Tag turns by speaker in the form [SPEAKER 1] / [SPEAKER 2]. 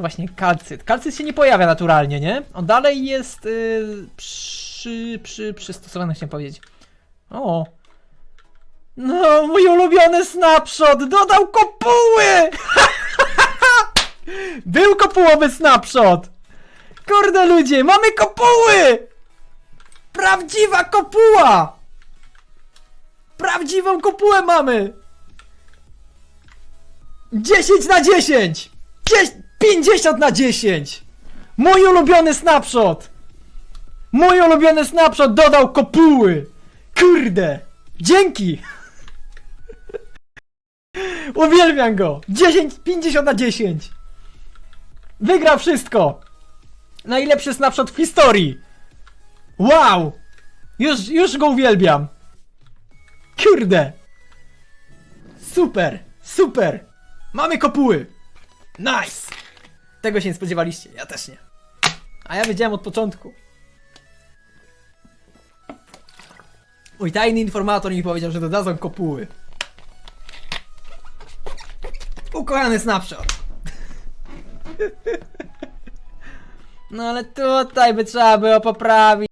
[SPEAKER 1] właśnie kalcyt. Kalcyt się nie pojawia naturalnie, nie? On dalej jest yy, przy, przy, przystosowany, chciałem powiedzieć. O! No, mój ulubiony snapshot! Dodał kopuły! Był kopułowy snapshot! Kurde ludzie, mamy kopuły! Prawdziwa kopuła! Prawdziwą kopułę mamy! 10 na 10! Dzie- 50 na 10! Mój ulubiony snapshot! Mój ulubiony snapshot dodał kopuły! Kurde! Dzięki! Uwielbiam go! 10, 50 na 10! Wygrał wszystko! Najlepszy snapshot w historii! Wow! Już, już go uwielbiam! Kurde! Super! Super! Mamy kopuły! Nice! Tego się nie spodziewaliście, ja też nie. A ja wiedziałem od początku. Mój tajny informator mi powiedział, że dodadzą kopuły. Ukochany snapshot. No ale tutaj by trzeba było poprawić.